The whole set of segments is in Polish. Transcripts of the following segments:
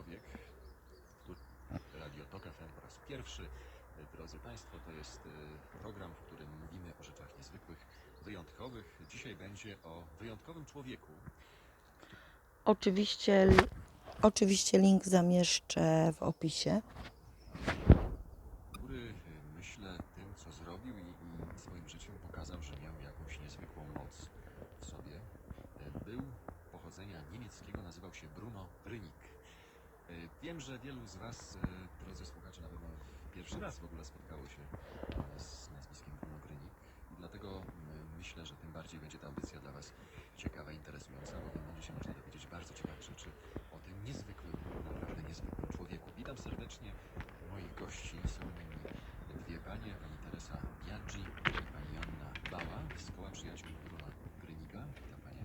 człowiek, Radio Tok FM po raz pierwszy. Drodzy Państwo, to jest e, program, w którym mówimy o rzeczach niezwykłych, wyjątkowych. Dzisiaj będzie o wyjątkowym człowieku. Oczywiście, oczywiście link zamieszczę w opisie. który y, myślę tym, co zrobił i, i swoim życiem pokazał, że miał jakąś niezwykłą moc w sobie. Y, Był pochodzenia niemieckiego, nazywał się Bruno Rynik. Y, Wiem, że wielu z Was, y, drodzy słuchacze, na pewno pierwszy raz w ogóle spotkało się y, z nazwiskiem Bruno Grynik i dlatego myślę, że tym bardziej będzie ta audycja dla Was ciekawa, interesująca, bowiem będziecie można dowiedzieć bardzo ciekawych rzeczy o tym niezwykłym, naprawdę niezwykłym człowieku. Witam serdecznie moich gości. Są nimi dwie panie, pani Teresa Biaggi i pani Joanna Bała z Koła Przyjaciół Bruna Grynika. Witam panie.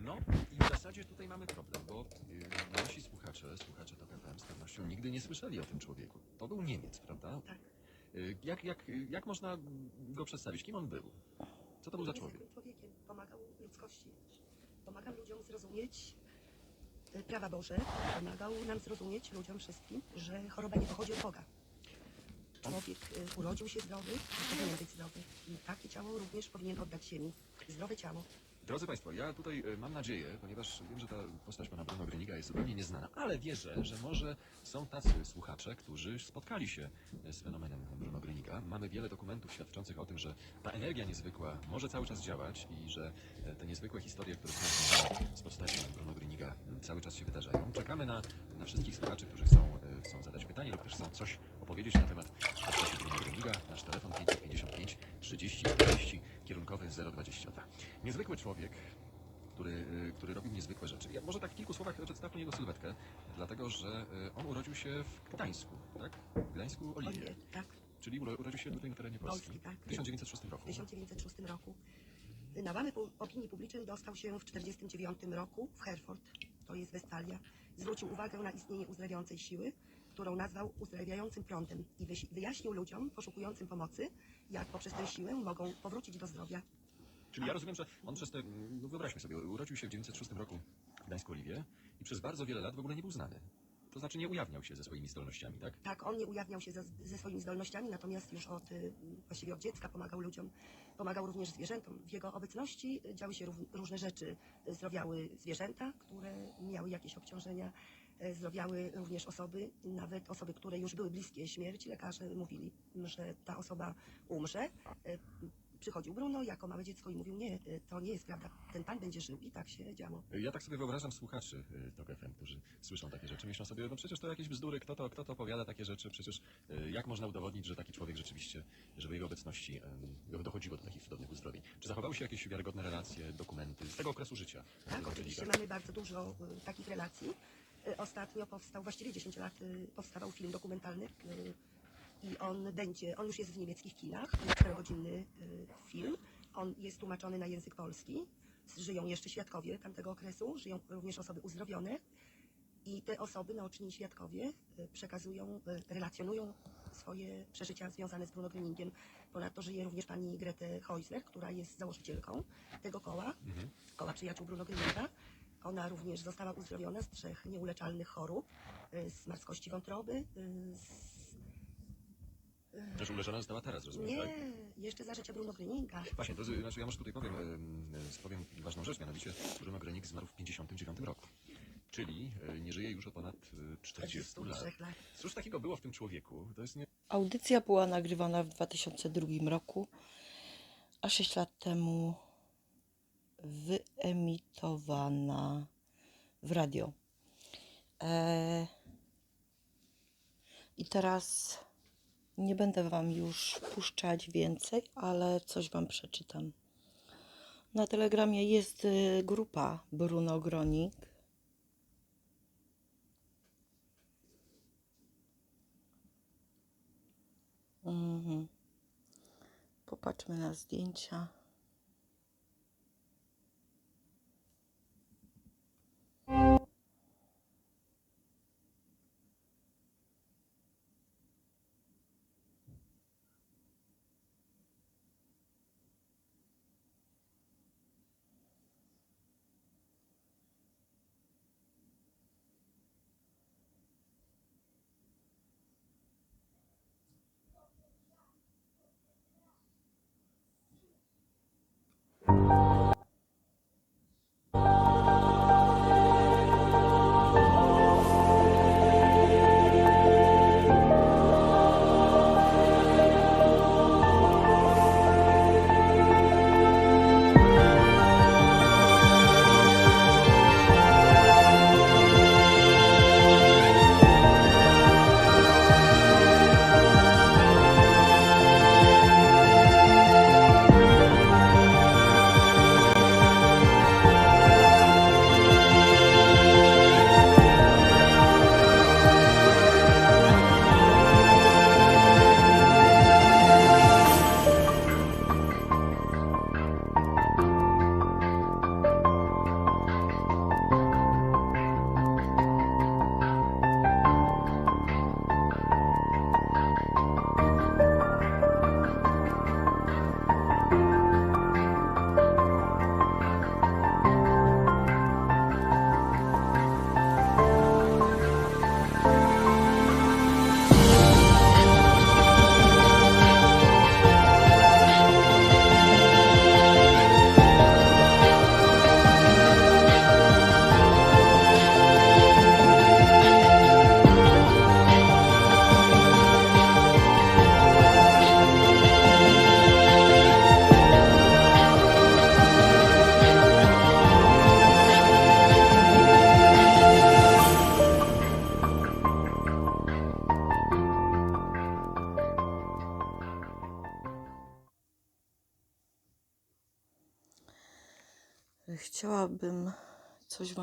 No i w zasadzie tutaj mamy problem, bo y, nasi słuchacze, słuchacze TOK Pewnością nigdy nie słyszeli o tym człowieku. To był Niemiec, prawda? Tak. Y, Jak, jak, jak można go przedstawić? Kim on był? Co to był za człowiek? Człowiekiem. Pomagał ludzkości. Pomagał ludziom zrozumieć e, prawa Boże. Pomagał nam zrozumieć, ludziom wszystkim, że choroba nie pochodzi od Boga. Człowiek e, urodził się zdrowy, powinien być zdrowy. I takie ciało również powinien oddać ziemi. Zdrowe ciało. Drodzy Państwo, ja tutaj e, mam nadzieję, ponieważ wiem, że ta postać pana Bruno Grynika jest zupełnie nieznana, ale wierzę, że może są tacy słuchacze, którzy spotkali się z fenomenem Bruno Grynika. Mamy wiele dokumentów świadczących o tym, że ta energia niezwykła może cały czas działać i że e, te niezwykłe historie, które są z postacią Bruno Grynika m, cały czas się wydarzają. Czekamy na, na wszystkich słuchaczy, którzy chcą, e, chcą zadać pytanie lub też chcą coś opowiedzieć na temat Nasz telefon 555 30 30 kierunkowy 022. Niezwykły człowiek, który, y, który robił niezwykłe rzeczy. Ja może tak w kilku słowach przedstawię jego sylwetkę, dlatego że y, on urodził się w Gdańsku, tak? W Gdańsku Oliwie, Oliwie, tak. czyli uro- urodził się tutaj na terenie Polski. Polski, tak. W 1906 roku. W 1906 roku. Na łamy pu- opinii publicznej dostał się w 1949 roku w Herford, to jest Westfalia. Zwrócił uwagę na istnienie uzdrawiającej siły, którą nazwał uzdrawiającym prądem i wyjaśnił ludziom poszukującym pomocy, jak poprzez tę siłę mogą powrócić do zdrowia. Czyli ja rozumiem, że on przez te, no wyobraźmy sobie, urodził się w 1906 roku w Gdańsku Oliwie i przez bardzo wiele lat w ogóle nie był znany. To znaczy nie ujawniał się ze swoimi zdolnościami, tak? Tak, on nie ujawniał się ze, ze swoimi zdolnościami, natomiast już od, y, właściwie od dziecka pomagał ludziom, pomagał również zwierzętom. W jego obecności działy się różne rzeczy. Zdrowiały zwierzęta, które miały jakieś obciążenia, zdrowiały również osoby, nawet osoby, które już były bliskie śmierci. Lekarze mówili, że ta osoba umrze. Y, Przychodził Bruno jako małe dziecko i mówił, nie, y, to nie jest prawda, ten pan będzie żył i tak się działo. Ja tak sobie wyobrażam słuchaczy TOK FM, którzy słyszą takie rzeczy, myślą sobie, no przecież to jakieś bzdury, kto to, kto to opowiada takie rzeczy, przecież jak można udowodnić, że taki człowiek rzeczywiście, że w jego obecności dochodziło do takich cudownych uzdrowień. Czy zachowały się jakieś wiarygodne relacje, dokumenty z tego okresu życia? Tak, oczywiście Grynika? mamy bardzo dużo takich relacji. Y, ostatnio powstał, właściwie 10 lat y, powstawał film dokumentalny y, i on będzie, on już jest w niemieckich kinach, to jest czterogodzinny y, film. On jest tłumaczony na język polski. Żyją jeszcze świadkowie tamtego okresu, żyją również osoby uzdrowione i te osoby, naoczni świadkowie, przekazują, relacjonują swoje przeżycia związane z Bruno Gröningiem. Ponadto żyje również pani Grete Heusler, która jest założycielką tego koła. Mhm. Koła Przyjaciół Bruno Grynika. Ona również została uzdrowiona z trzech nieuleczalnych chorób, y, z marskości wątroby, y, z... Też uleczona została teraz, rozumiem, Nie, tak? jeszcze za życia Bruno Grynika. Właśnie, to znaczy ja może tutaj powiem, em, e, powiem ważną rzecz, mianowicie Bruno Grynik zmarł w 59 roku. Czyli e, nie żyje już od ponad e, 40 lat. 43 lat. Cóż takiego było w tym człowieku? To jest nie... Audycja była nagrywana w 2002 roku, a 6 lat temu wyemitowana w radio. E, I teraz nie będę Wam już puszczać więcej, ale coś Wam przeczytam. Na telegramie jest y, grupa Bruno Gronik. Mhm. Popatrzmy na zdjęcia.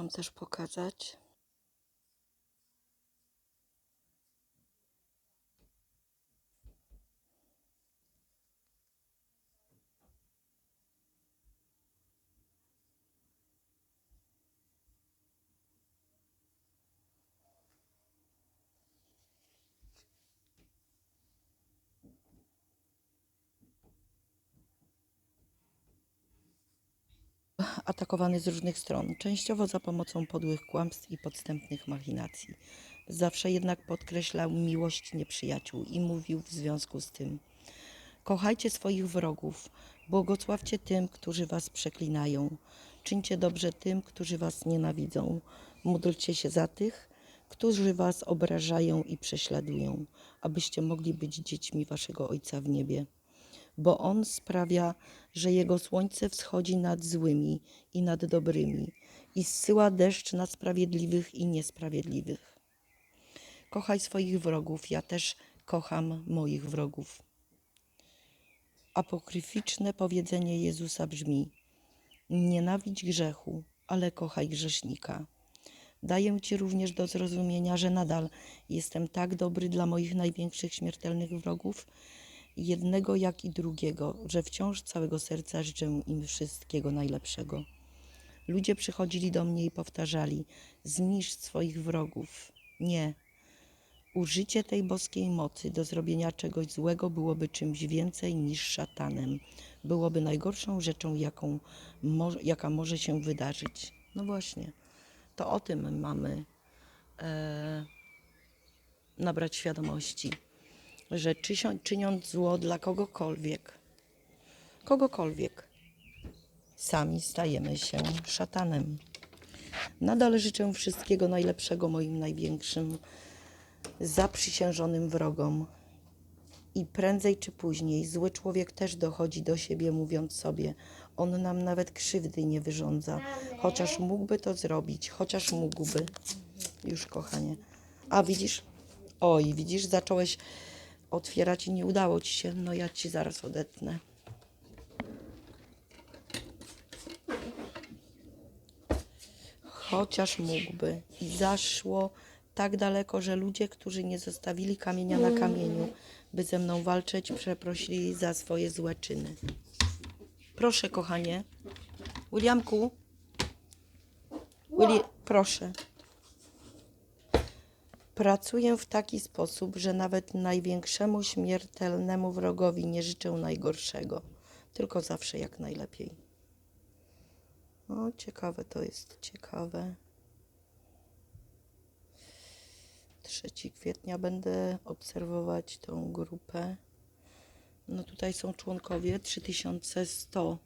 Też pokazać. Atakowany z różnych stron, częściowo za pomocą podłych kłamstw i podstępnych machinacji. Zawsze jednak podkreślał miłość nieprzyjaciół i mówił w związku z tym: Kochajcie swoich wrogów, błogosławcie tym, którzy was przeklinają, czyńcie dobrze tym, którzy was nienawidzą, módlcie się za tych, którzy was obrażają i prześladują, abyście mogli być dziećmi waszego Ojca w niebie bo On sprawia, że Jego słońce wschodzi nad złymi i nad dobrymi i zsyła deszcz na sprawiedliwych i niesprawiedliwych. Kochaj swoich wrogów, ja też kocham moich wrogów. Apokryficzne powiedzenie Jezusa brzmi: Nienawidź grzechu, ale kochaj grzesznika. Daję Ci również do zrozumienia, że nadal jestem tak dobry dla moich największych śmiertelnych wrogów, jednego jak i drugiego, że wciąż całego serca życzę im wszystkiego najlepszego. Ludzie przychodzili do mnie i powtarzali: Zniszcz swoich wrogów. Nie. Użycie tej boskiej mocy do zrobienia czegoś złego byłoby czymś więcej niż szatanem. Byłoby najgorszą rzeczą, jaką mo- jaka może się wydarzyć. No właśnie, to o tym mamy e, nabrać świadomości że czyniąc zło dla kogokolwiek, kogokolwiek, sami stajemy się szatanem. Nadal życzę wszystkiego najlepszego moim największym zaprzysiężonym wrogom. I prędzej czy później zły człowiek też dochodzi do siebie, mówiąc sobie: On nam nawet krzywdy nie wyrządza, chociaż mógłby to zrobić, chociaż mógłby. Już, kochanie. A widzisz? Oj, widzisz, zacząłeś otwierać i nie udało ci się. No ja ci zaraz odetnę. Chociaż mógłby. I zaszło tak daleko, że ludzie, którzy nie zostawili kamienia na kamieniu, by ze mną walczyć, przeprosili za swoje złe czyny. Proszę, kochanie. Williamku. Willi, proszę. Pracuję w taki sposób, że nawet największemu śmiertelnemu wrogowi nie życzę najgorszego, tylko zawsze jak najlepiej. O, ciekawe to jest, ciekawe. 3 kwietnia będę obserwować tą grupę. No tutaj są członkowie 3100.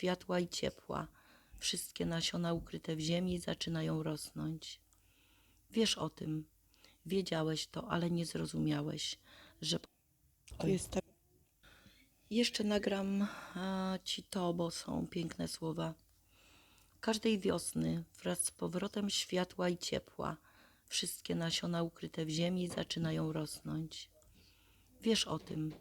światła i ciepła. Wszystkie nasiona ukryte w ziemi zaczynają rosnąć. Wiesz o tym. Wiedziałeś to, ale nie zrozumiałeś, że. To jest tak. Jeszcze nagram ci to, bo są piękne słowa. Każdej wiosny, wraz z powrotem światła i ciepła, wszystkie nasiona ukryte w ziemi zaczynają rosnąć. Wiesz o tym.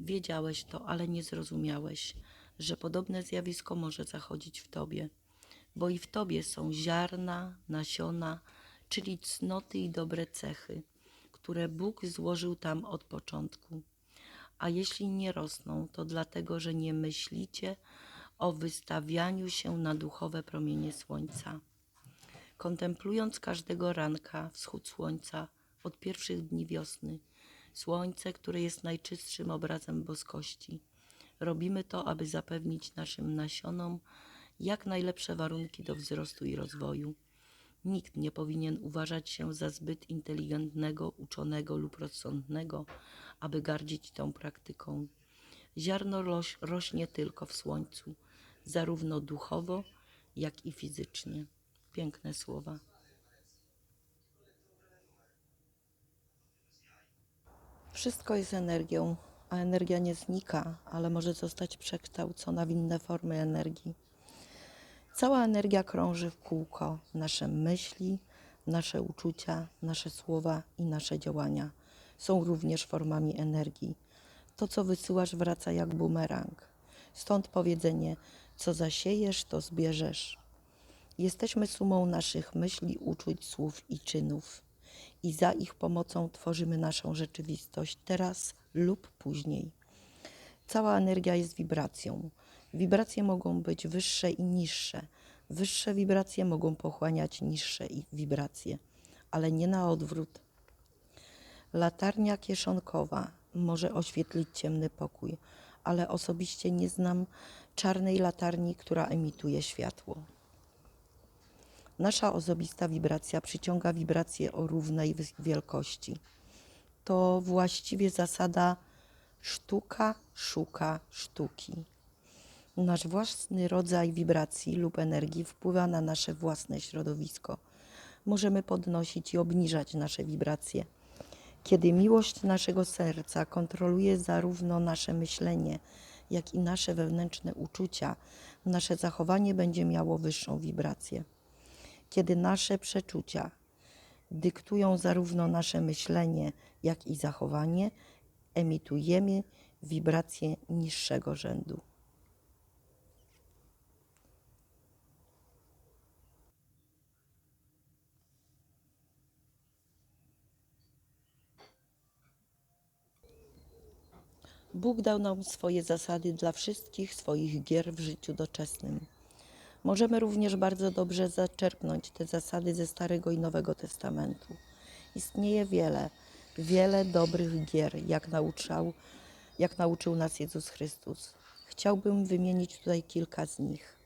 Wiedziałeś to, ale nie zrozumiałeś, że podobne zjawisko może zachodzić w tobie, bo i w tobie są ziarna, nasiona, czyli cnoty i dobre cechy, które Bóg złożył tam od początku. A jeśli nie rosną, to dlatego, że nie myślicie o wystawianiu się na duchowe promienie słońca. Kontemplując każdego ranka wschód słońca od pierwszych dni wiosny, słońce, które jest najczystszym obrazem boskości, robimy to, aby zapewnić naszym nasionom jak najlepsze warunki do wzrostu i rozwoju. Nikt nie powinien uważać się za zbyt inteligentnego, uczonego lub rozsądnego, aby gardzić tą praktyką. Ziarno roś, rośnie tylko w słońcu, zarówno duchowo, jak i fizycznie. Piękne słowa. Wszystko jest energią, a energia nie znika, ale może zostać przekształcona w inne formy energii. Cała energia krąży w kółko nasze myśli, nasze uczucia, nasze słowa i nasze działania. są również formami energii. To, co wysyłasz, wraca jak bumerang. Stąd powiedzenie: co zasiejesz, to zbierzesz. Jesteśmy sumą naszych myśli, uczuć, słów i czynów. I za ich pomocą tworzymy naszą rzeczywistość teraz lub później. Cała energia jest wibracją. Wibracje mogą być wyższe i niższe. Wyższe wibracje mogą pochłaniać niższe wibracje, ale nie na odwrót. Latarnia kieszonkowa może oświetlić ciemny pokój, ale osobiście nie znam czarnej latarni, która emituje światło. Nasza osobista wibracja przyciąga wibracje o równej wielkości. To właściwie zasada sztuka szuka sztuki. Nasz własny rodzaj wibracji lub energii wpływa na nasze własne środowisko. Możemy podnosić i obniżać nasze wibracje. Kiedy miłość naszego serca kontroluje zarówno nasze myślenie, jak i nasze wewnętrzne uczucia, nasze zachowanie będzie miało wyższą wibrację. Kiedy nasze przeczucia dyktują zarówno nasze myślenie, jak i zachowanie, emitujemy wibracje niższego rzędu. Bóg dał nam swoje zasady dla wszystkich swoich gier w życiu doczesnym. Możemy również bardzo dobrze zaczerpnąć te zasady ze Starego i Nowego Testamentu. Istnieje wiele, wiele dobrych gier, jak nauczał, jak nauczył nas Jezus Chrystus. Chciałbym wymienić tutaj kilka z nich.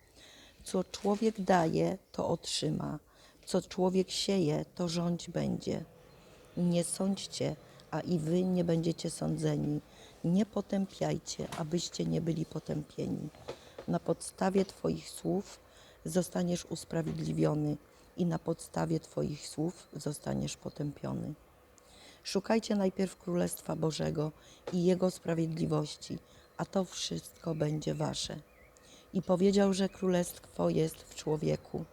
Co człowiek daje, to otrzyma. Co człowiek sieje, to rządź będzie. Nie sądźcie, a i wy nie będziecie sądzeni. Nie potępiajcie, abyście nie byli potępieni. Na podstawie Twoich słów zostaniesz usprawiedliwiony i na podstawie Twoich słów zostaniesz potępiony. Szukajcie najpierw Królestwa Bożego i Jego sprawiedliwości, a to wszystko będzie Wasze. I powiedział, że Królestwo jest w człowieku.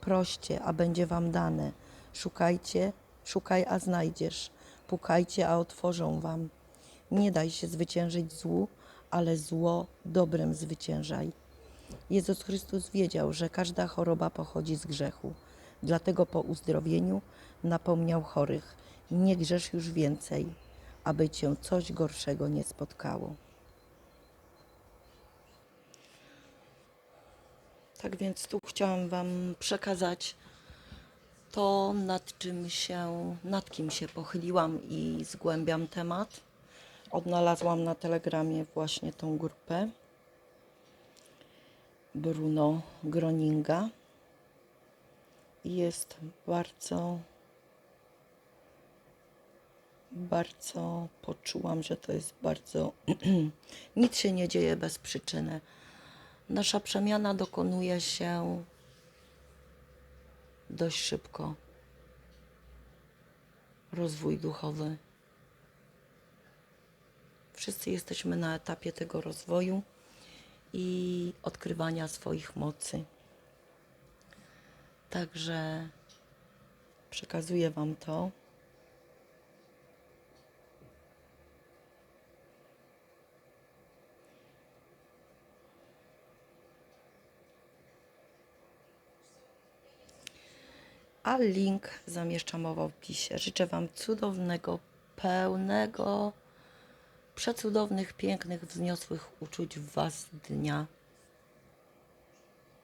Proście, a będzie Wam dane. Szukajcie, szukaj, a znajdziesz. Pukajcie, a otworzą Wam. Nie daj się zwyciężyć złu, ale zło dobrem zwyciężaj. Jezus Chrystus wiedział, że każda choroba pochodzi z grzechu. Dlatego po uzdrowieniu napomniał chorych: Nie grzesz już więcej, aby cię coś gorszego nie spotkało. Tak więc tu chciałam Wam przekazać to, nad czym się, nad kim się pochyliłam i zgłębiam temat. Odnalazłam na telegramie właśnie tą grupę Bruno Groninga. Jest bardzo, bardzo poczułam, że to jest bardzo. Nic się nie dzieje bez przyczyny. Nasza przemiana dokonuje się dość szybko. Rozwój duchowy. Wszyscy jesteśmy na etapie tego rozwoju i odkrywania swoich mocy. Także przekazuję Wam to. A link zamieszczam w opisie. Życzę Wam cudownego, pełnego, przecudownych, pięknych, wzniosłych uczuć w Was dnia.